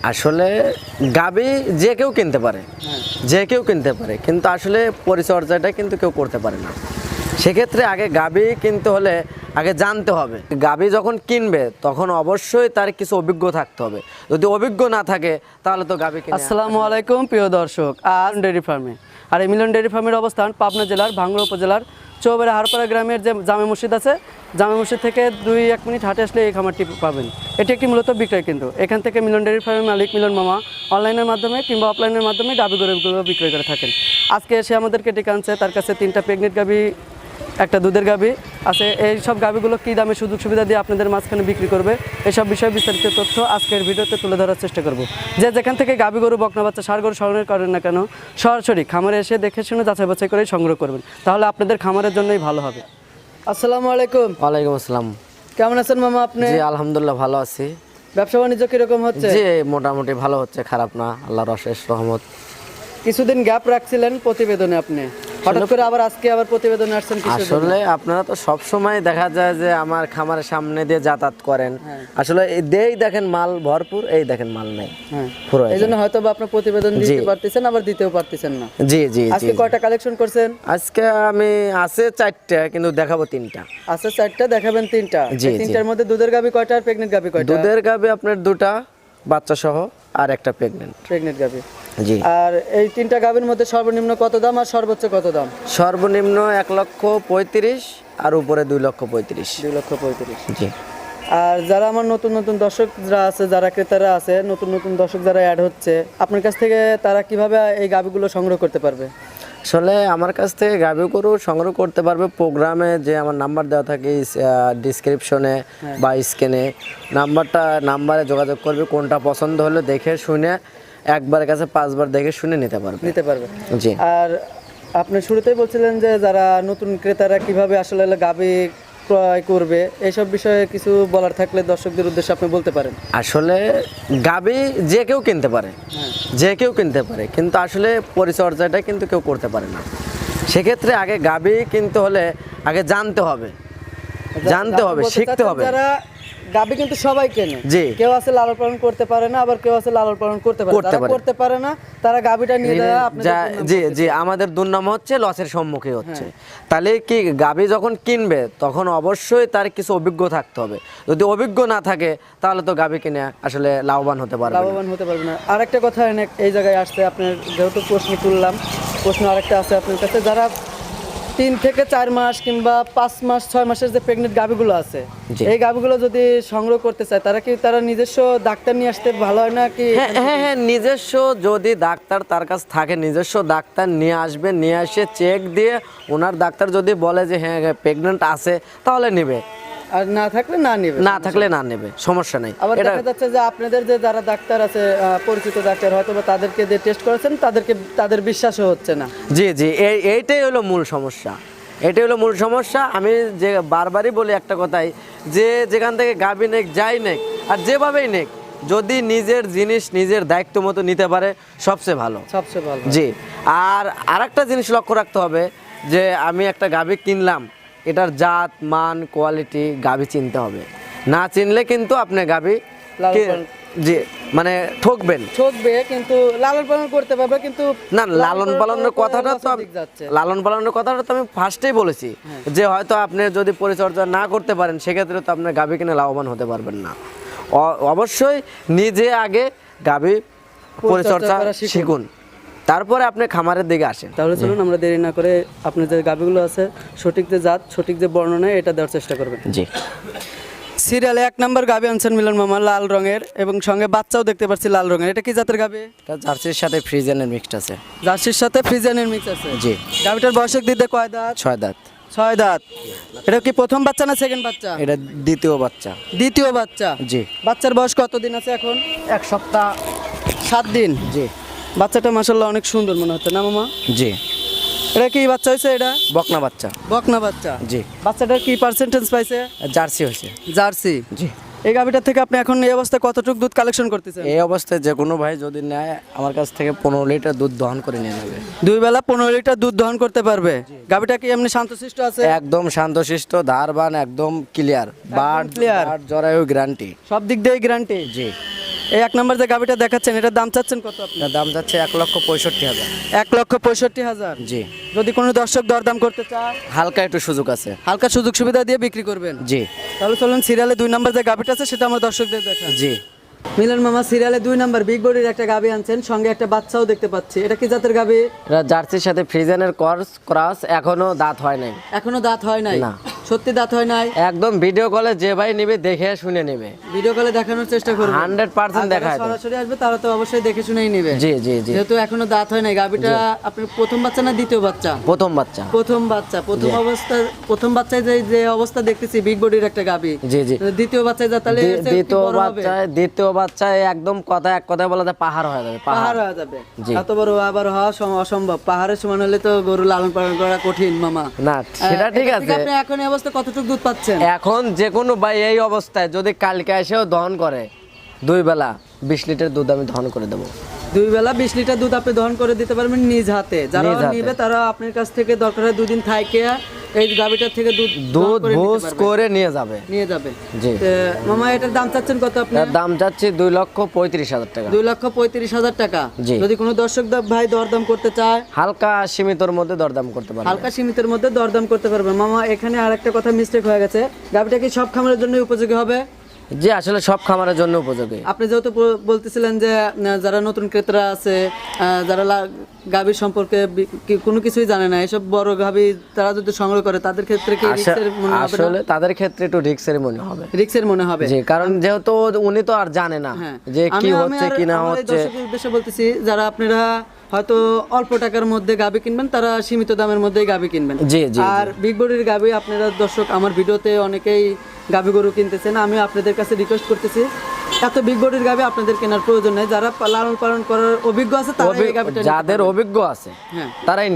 আসলে গাবি যে কেউ কিনতে পারে হ্যাঁ। যে কেউ কিনতে পারে কিন্তু আসলে পরিচর্যাটা কিন্তু কেউ করতে পারে না। সেক্ষেত্রে আগে গাবি কিনতে হলে আগে জানতে হবে গাবি যখন কিনবে তখন অবশ্যই তার কিছু অভিজ্ঞ থাকতে হবে। যদি অভিজ্ঞ না থাকে তাহলে তো গাবি কিনে আসসালামু আলাইকুম প্রিয় দর্শক আর ডেয়ারি ফার্মে। আর এই মিলন ডেয়ারি ফার্মের অবস্থান পাবনা জেলার ভাঙ্গুড়া উপজেলার চৌবেড়া হারপাড়া গ্রামের যে জামে মসজিদ আছে, জামে মসজিদ থেকে দুই, এক মিনিট হাঁটে আসলে এই খামারটি পাবেন। এটি একটি মূলত বিক্রয় কেন্দ্র। এখান থেকে মিলন ডেয়ারি ফার্মের মালিক মিলন মামা অনলাইনের মাধ্যমে কিংবা অফলাইনের মাধ্যমে গাবি গরুগুলো বিক্রয় করে থাকেন। আজকে এসে আমাদেরকে ডেকে আনছে, তার কাছে তিনটা প্রেগনেন্ট গাবি একটা দুধের গাবি আছে। এই সব গাবিগুলো কী দামে সুযোগ সুবিধা দিয়ে আপনাদের মাঝখানে বিক্রি করবে এসব বিষয়ে বিস্তারিত তথ্য আজকের ভিডিওতে তুলে ধরার চেষ্টা করব। যে যেখান থেকে গাবি গরু বকনা বাচ্চা সার গরু সংগ্রহ করেন না কেন সরাসরি খামারে এসে দেখে শুনে যাচাই বাছাই করেই সংগ্রহ করবেন। তাহলে আপনাদের খামারের জন্যই ভালো হবে। আসসালামু আলাইকুম। ওয়ালাইকুম আসসালাম। কেমন আছেন মামা আপনি? জি আলহামদুলিল্লাহ ভালো আছি। ব্যবসা বাণিজ্য কীরকম হচ্ছে? জি মোটামুটি ভালো হচ্ছে খারাপ না আল্লাহর অশেষ রহমত। কিছুদিন গ্যাপ রাখছিলেন প্রতিবেদনে আপনি। হঠাৎ করে আবার আজকে আবার প্রতিবেদনে আসছেন আসলে আপনারা তো সব সময় দেখা যায় যে আমার খামারের সামনে দিয়ে যাতায়াত করেন। আসলে এই দেই দেখেন মাল ভরপুর এই দেখেন মাল নেই। হ্যাঁ। পুরো এই জন্য হয়তো বা আপনার প্রতিবেদন দিতে পারতেছেন আবার দিতেও পারতেছেন না। জি জি আজকে কয়টা কালেকশন করছেন? আজকে আমি আছে চারটা কিন্তু দেখাবো তিনটা। আছে চারটা দেখাবেন তিনটা। তিনটার মধ্যে দুধের গাবি কয়টা আর প্রেগনেন্ট গাবি কয়টা? দুধের গাবে আপনার দুটা বাচ্চা সহ আর একটা প্রেগনেন্ট প্রেগনেন্ট গাবি জি। আর এই তিনটা গাভীর মধ্যে সর্বনিম্ন কত দাম আর সর্বোচ্চ কত দাম? সর্বনিম্ন এক লক্ষ পঁয়ত্রিশ আর উপরে দুই লক্ষ পঁয়ত্রিশ। দুই লক্ষ পঁয়ত্রিশ। জি। আর যারা আমার নতুন নতুন দর্শক যারা আছে যারা ক্রেতারা আছে নতুন নতুন দর্শক যারা অ্যাড হচ্ছে আপনার কাছ থেকে তারা কীভাবে এই গাবিগুলো সংগ্রহ করতে পারবে? আসলে আমার কাছ থেকে গাভী গরু সংগ্রহ করতে পারবে প্রোগ্রামে যে আমার নাম্বার দেওয়া থাকে ডিসক্রিপশনে বা স্ক্যানে নাম্বারটা নাম্বারে যোগাযোগ করবে কোনটা পছন্দ হলে দেখে শুনে একবার কাছে পাঁচবার দেখে শুনে নিতে পারবে। নিতে পারবে। জি। আর আপনি শুরুতেই বলছিলেন যে যারা নতুন ক্রেতারা কীভাবে আসলে গাবি ক্রয় করবে এইসব বিষয়ে কিছু বলার থাকলে দর্শকদের উদ্দেশ্যে আপনি বলতে পারেন। আসলে গাবি যে কেউ কিনতে পারে হ্যাঁ। যে কেউ কিনতে পারে কিন্তু আসলে পরিচর্যাটা কিন্তু কেউ করতে পারে না। সেক্ষেত্রে আগে গাবি কিনতে হলে আগে জানতে হবে। জানতে হবে শিখতে হবে। যারা গাবি কিন্তু সবাই কেনে। জি। কেউ আছে লালন পালন করতে পারে না আবার কেউ আছে লালন পালন করতে পারে করতে পারে। করতে পারে না তারা গাবিটা নিয়ে দেয় জি জি আমাদের দুর্নাম হচ্ছে লসের সম্মুখীন হচ্ছে। হ্যাঁ। তাহলে কি গাবি যখন কিনবে তখন অবশ্যই তার কিছু অভিজ্ঞ থাকতে হবে। যদি অভিজ্ঞ না থাকে তাহলে তো গাবি কিনে আসলে লাভবান হতে পারবে লাভবান হতে পারবে না। আরেকটা কথা এই জায়গায় আসছে আপনার যেহেতু প্রশ্ন তুললাম প্রশ্ন আরেকটা আছে আপনার কাছে। যারা তিন থেকে চার মাস কিংবা পাঁচ মাস ছয় মাসের যে প্রেগনেন্ট গাভিগুলো আছে। এই গাভিগুলো যদি সংগ্রহ করতে চায় তারা কি তারা নিজস্ব ডাক্তার নিয়ে আসতে ভালো হয় না কি হ্যাঁ হ্যাঁ হ্যাঁ নিজস্ব যদি ডাক্তার তার কাছ থাকে নিজস্ব ডাক্তার নিয়ে আসবে নিয়ে এসে চেক দিয়ে ওনার ডাক্তার যদি বলে যে হ্যাঁ প্রেগনেন্ট আছে তাহলে নেবে আর না থাকলে না নেবে না থাকলে না নেবে সমস্যা নেই। আবার দেখা যাচ্ছে যে আপনাদের যে যারা ডাক্তার আছে পরিচিত ডাক্তার হয়তো বা তাদেরকে যে টেস্ট করেছেন তাদেরকে তাদের বিশ্বাসও হচ্ছে না। জি জি এই এইটাই হলো মূল সমস্যা। এটাই হলো মূল সমস্যা। আমি যে বারবারই বলি একটা কথাই যে যেখান থেকে গাবি নেক যাই নেক আর যেভাবেই নেক যদি নিজের জিনিস নিজের দায়িত্ব মতো নিতে পারে সবচেয়ে ভালো। সবচেয়ে ভালো। জি আর আরেকটা জিনিস লক্ষ্য রাখতে হবে যে আমি একটা গাবি কিনলাম এটার জাত মান কোয়ালিটি গাবি চিনতে হবে। না চিনলে কিন্তু আপনি পালন- জি মানে ঠকবেন। ঠকবে কিন্তু লালন পালন করতে পারবে কিন্তু না লালন পালনের কথাটা তো লালন পালনের কথাটা তো আমি ফার্স্টেই বলেছি যে হয়তো আপনি যদি পরিচর্যা না করতে পারেন সেক্ষেত্রে তো আপনার গাভী কিনে লাভবান হতে পারবেন না। অবশ্যই নিজে আগে গাভী পরিচর্যা শিখুন। তারপরে আপনি খামারের দিকে আসেন। তাহলে চলুন আমরা দেরি না করে আপনার যে গাভিগুলো আছে সঠিক যে জাত সঠিক যে বর্ণনা এটা দেওয়ার চেষ্টা করবেন। জি। সিরিয়ালে এক নম্বর গাভি আনছেন মিলন মামা লাল রঙের এবং সঙ্গে বাচ্চাও দেখতে পাচ্ছি লাল রঙের। এটা কি জাতের গাভি? এটা জার্সির সাথে ফ্রিজেনের মিক্সড আছে। জার্সির সাথে ফ্রিজিয়ানের মিক্স আছে? জি। গাভিটার বয়সের দিতে কয় দাঁত? ছয় দাঁত। ছয় দাঁত। এটা কি প্রথম বাচ্চা না সেকেন্ড বাচ্চা? এটা দ্বিতীয় বাচ্চা। দ্বিতীয় বাচ্চা। জি। বাচ্চার বয়স কতদিন আছে এখন? এক সপ্তাহ সাত দিন। জি। বাচ্চাটা মাসাল্লাহ অনেক সুন্দর মনে হচ্ছে না মামা? জি। এটা কি বাচ্চা হয়েছে এটা? বকনা বাচ্চা। বকনা বাচ্চা? জি। বাচ্চাটার কি পার্সেন্টেজ পাইছে? জার্সি হয়েছে। জার্সি? জি। এই গাভিটার থেকে আপনি এখন এই অবস্থায় কতটুকু দুধ কালেকশন করতেছেন? এই অবস্থায় যে কোনো ভাই যদি নেয় আমার কাছ থেকে পনেরো লিটার দুধ দহন করে নিয়ে নেবে। দুই বেলা পনেরো লিটার দুধ দহন করতে পারবে। গাভিটা কি এমনি শান্তশিষ্ট আছে? একদম শান্তশিষ্ট ধারবান একদম ক্লিয়ার বার্ড। বার্ড জরায়ু গ্যারান্টি সব দিক দিয়ে গ্যারান্টি জি। এই এক নম্বর যে গাবিটা দেখাচ্ছেন এটার দাম চাচ্ছেন কত আপনি? দাম যাচ্ছে এক লক্ষ পঁয়ষট্টি হাজার। এক লক্ষ পঁয়ষট্টি হাজার? জি। যদি কোনো দর্শক দরদাম করতে চায়? হালকা একটু সুযোগ আছে। হালকা সুযোগ সুবিধা দিয়ে বিক্রি করবেন? জি। তাহলে চলুন সিরিয়ালে দুই নম্বর যে গাবিটা আছে সেটা আমার দর্শকদের দেখা জি। মিলন মামা সিরিয়ালে দুই নাম্বার বিগ বডির একটা গাবি আনছেন সঙ্গে একটা বাচ্চাও দেখতে পাচ্ছি। এটা কি জাতের গাবি এটা জার্সির সাথে ফ্রিজেনের কর্স ক্রস এখনও দাঁত হয় নাই। এখনও দাঁত হয় নাই? না। সত্যি দাঁত হয় নাই? একদম ভিডিও কলে যে ভাই নিবে দেখে শুনে নেবে। ভিডিও কলে দেখানোর চেষ্টা করব। 100% দেখায় সরাসরি আসবে তারা তো অবশ্যই দেখে শুনেই নেবে। জি জি জি। যেহেতু এখনও দাঁত হয় নাই গাবিটা আপনার প্রথম বাচ্চা না দ্বিতীয় বাচ্চা? প্রথম বাচ্চা। প্রথম বাচ্চা প্রথম অবস্থা প্রথম বাচ্চায় যে যে অবস্থা দেখতেছি বিগ বডির একটা গাবি জি জি। দ্বিতীয় বাচ্চায় যা তাহলে দ্বিতীয় বাচ্চায় দ্বিতীয় বাচ্চায় একদম কথা এক কথায় বলা যায় পাহাড় হয়ে যাবে পাহাড়। হয়ে যাবে। এত বড় আবার হওয়া সম- অসম্ভব। পাহাড়ের সমান হলে তো গরু লালন পালন করা কঠিন মামা। না সেটা ঠিক আছে। আপনি এখন এই অবস্থা কতটুকু দুধ পাচ্ছেন? এখন যে কোনো ভাই এই অবস্থায় যদি কালকে এসেও দহন করে দুই বেলা বিশ লিটার দুধ আমি দহন করে দেবো। দুই বেলা বিশ লিটার দুধ আপনি দহন করে দিতে পারবেন নিজ হাতে। যারা নিবে তারা আপনার কাছ থেকে দরকার হয় দুদিন থাইকে এই গাবিটার থেকে দুধ দুধ ভুজ। করে নিয়ে যাবে। নিয়ে যাবে। জি। মামা এটার দাম চাচ্ছেন কত আপনি? দাম চাচ্ছি দুই লক্ষ পঁয়ত্রিশ হাজার টাকা। দুই লক্ষ পঁয়ত্রিশ হাজার টাকা। জি। যদি কোনো দর্শক ভাই দরদাম করতে চায়? হালকা সীমিতর মধ্যে দরদাম করতে পারবে। হালকা সীমিতর মধ্যে দরদাম করতে পারবেন মামা এখানে আর একটা কথা মিস্টেক হয়ে গেছে। গাবিটা কি সব খামারের জন্য উপযোগী হবে? জি আসলে সব খামারের জন্য উপযোগী। আপনি যেহেতু বলতেছিলেন যে যারা নতুন ক্রেতারা আছে যারা গাভীর সম্পর্কে কোনো কিছুই জানে না এসব বড় গাভী তারা যদি সংগ্রহ করে তাদের ক্ষেত্রে কি মনে আসলে তাদের ক্ষেত্রে একটু রিক্সের মনে হবে। রিক্সের মনে হবে। জি কারণ যেহেতু উনি তো আর জানে না হ্যাঁ। যে কি হচ্ছে কি না হচ্ছে। বলতেছি যারা আপনারা হয়তো অল্প টাকার মধ্যে গাবি কিনবেন তারা সীমিত দামের মধ্যেই গাবি কিনবেন। জি জি আর বিগ বডির গাবি আপনারা দর্শক আমার ভিডিওতে অনেকেই গাবি গরু কিনতেছেন আমি আপনাদের কাছে রিকোয়েস্ট করতেছি। এত বিগ বডির গাবি আপনাদের কেনার প্রয়োজন নেই। যারা লালন পালন করার অভিজ্ঞ আছে তারা এই গাবিটা যাদের অভিজ্ঞ আছে হ্যাঁ। তারাই।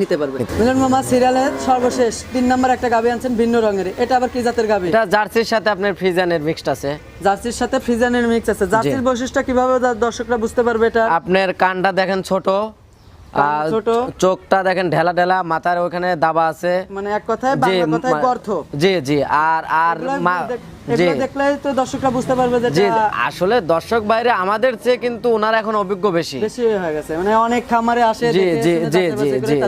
নিতে পারবে। মিলন মামা সিরিয়ালের সর্বশেষ তিন নাম্বার একটা গাবি আনছেন ভিন্ন রঙের। এটা আবার কি জাতের গাবি এটা জার্সির সাথে আপনার ফ্রিজানের মিক্সড আছে। জার্সির সাথে ফ্রিজানের মিক্স আছে। জার্সির বৈশিষ্ট্য কীভাবে দর্শকরা বুঝতে পারবে এটা? আপনার কানটা দেখেন ছোট। চোখটা দেখেন ঢেলা ঢেলা মাথার ওখানে দাবা আছে। মানে এক কথায় বাংলা কথায় গর্থ জি জি আর আর এগুলো মা- দেখ- জি। দেখলে তো দর্শকরা বুঝতে পারবে যে জি আসলে দর্শক বাইরে আমাদের চেয়ে কিন্তু ওনার এখন অভিজ্ঞ বেশি। বেশি হয়ে গেছে। মানে অনেক খামারে আসে জি, জি, জি, জি, জি,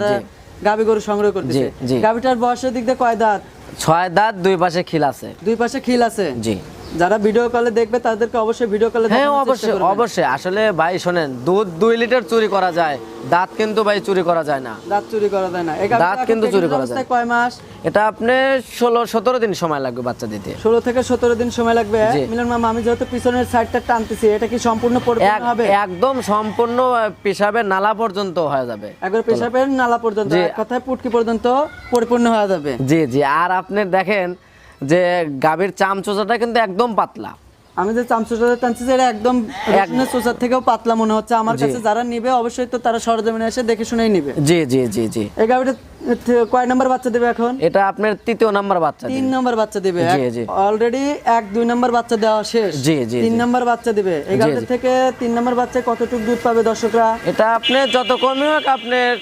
গাবি গরু সংগ্রহ করতেছে। গাবিটার বয়সের দিক দিয়ে কয় দাঁত? ছয় দাঁত দুই পাশে খিল আছে। দুই পাশে খিল আছে। জি। যারা ভিডিও কলে দেখবে তাদেরকে অবশ্যই ভিডিও কলে হ্যাঁ অবশ্যই অবশ্যই। আসলে ভাই শোনেন দুধ দুই লিটার চুরি করা যায় দাঁত কিন্তু ভাই চুরি করা যায় না। দাঁত চুরি করা যায় না। দাঁত কিন্তু চুরি করা অবস্থায় কয় মাস? এটা আপনি ষোলো সতেরো দিন সময় লাগবে বাচ্চা দিতে। ষোলো থেকে সতেরো দিন সময় লাগবে। মিলন মামা আমি যেহেতু পিছনের সাইডটা টানতেছি এটা কি সম্পূর্ণ হবে? একদম সম্পূর্ণ পেশাবের নালা পর্যন্ত হয়ে যাবে। একবার পেশাবের নালা পর্যন্ত কথায় পুটকি পর্যন্ত পরিপূর্ণ হয়ে যাবে। জি জি। আর আপনি দেখেন যে গাভীর চামচোচাটা কিন্তু একদম পাতলা। আমি যে চামচুটা টানছি যে একদম রসুনের চোচার থেকেও পাতলা মনে হচ্ছে। আমার কাছে যারা নিবে অবশ্যই তো তারা সরজমিনে এসে দেখে শুনেই নিবে। জি জি জি জি। এই গাড়িটা কয় নাম্বার বাচ্চা দেবে এখন? এটা আপনার তৃতীয় নাম্বার বাচ্চা তিন নাম্বার বাচ্চা দিবে। জি, জি। অলরেডি এক দুই নাম্বার বাচ্চা দেওয়া শেষ। জি, জি, তিন। নাম্বার বাচ্চা দিবে। এই গাড়িটা থেকে তিন নাম্বার বাচ্চা কতটুকু দুধ পাবে দর্শকরা? এটা আপনি যত কমই হোক আপনার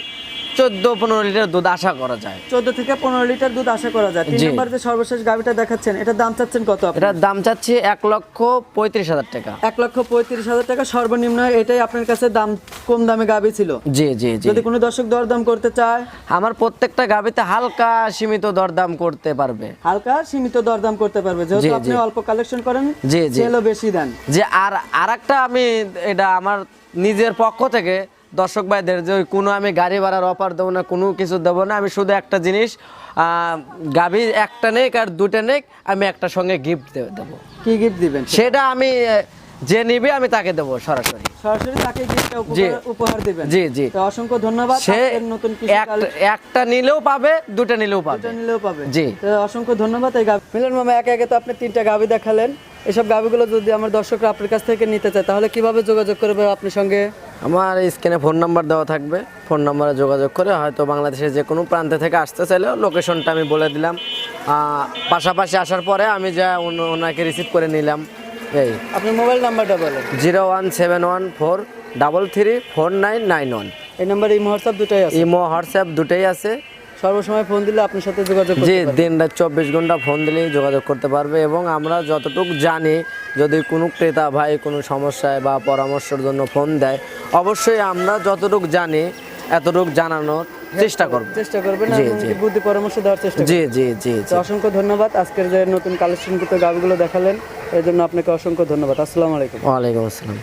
চোদ্দ পনেরো লিটার দুধ আশা করা যায়। চোদ্দ থেকে পনেরো লিটার দুধ আশা করা যায়। তিন। যে সর্বশেষ দেখাচ্ছেন এটার দাম চাচ্ছেন কত? এটার দাম চাচ্ছি এক লক্ষ পঁয়ত্রিশ হাজার টাকা। এক লক্ষ পঁয়ত্রিশ হাজার টাকা সর্বনিম্ন এটাই আপনার কাছে দাম কম দামে গাবি ছিল? জি জি জি। যদি কোনো দর্শক দরদাম করতে চায়? আমার প্রত্যেকটা গাবিতে হালকা সীমিত দরদাম করতে পারবে। হালকা সীমিত দরদাম করতে পারবে। যেহেতু আপনি অল্প কালেকশন করেন জি, জি। বেশি দেন। যে আর আরেকটা আমি এটা আমার নিজের পক্ষ থেকে দর্শক ভাইদের যে কোনো আমি গাড়ি ভাড়ার অফার দেবো না কোনো কিছু দেবো না আমি শুধু একটা জিনিস গাভী একটা নেক আর দুটা নেক আমি একটা সঙ্গে গিফট দেবো। কি গিফট দিবেন? সেটা আমি যে নিবে আমি তাকে দেবো সরাসরি। সরাসরি তাকে উপহার দিবেন। জি জি। তো অসংখ্য ধন্যবাদ। সে নতুন একটা- নিলেও পাবে দুটা নিলেও পাবে। নিলেও পাবে। জি। অসংখ্য ধন্যবাদ এই গাভি মিলন মামা একে একে তো আপনি তিনটা গাভি দেখালেন। এসব গাভিগুলো যদি আমার দর্শকরা আপনার কাছ থেকে নিতে চায় তাহলে কীভাবে যোগাযোগ করবে আপনার সঙ্গে? আমার স্ক্রিনে ফোন নাম্বার দেওয়া থাকবে। ফোন নাম্বারে যোগাযোগ করে হয়তো বাংলাদেশের যে কোনো প্রান্তে থেকে আসতে চাইলে লোকেশনটা আমি বলে দিলাম। পাশাপাশি আসার পরে আমি যা ওনাকে রিসিভ করে নিলাম। এই আপনার মোবাইল নাম্বারটা বলেন। Zero one seven one four double three four nine nine one. এই নাম্বার ইমো হোয়াটসঅ্যাপ দুটাই আছে। ইমো হোয়াটসঅ্যাপ দুটোই আছে। সর্বসময় ফোন দিলে আপনার সাথে যোগাযোগ জি। দিন রাত চব্বিশ ঘণ্টা ফোন দিলেই যোগাযোগ করতে পারবে এবং আমরা যতটুকু জানি যদি কোনো ক্রেতা ভাই কোনো সমস্যায় বা পরামর্শের জন্য ফোন দেয় অবশ্যই আমরা যতটুকু জানি এতটুকু জানানোর চেষ্টা করব। চেষ্টা করবেন। বুদ্ধি পরামর্শ দেওয়ার চেষ্টা জি জি জি অসংখ্য ধন্যবাদ। আজকের যে নতুন কালেকশনকৃত গাভিগুলো দেখালেন এর জন্য আপনাকে অসংখ্য ধন্যবাদ। আসসালামু আলাইকুম। ওয়ালাইকুম আসসালাম।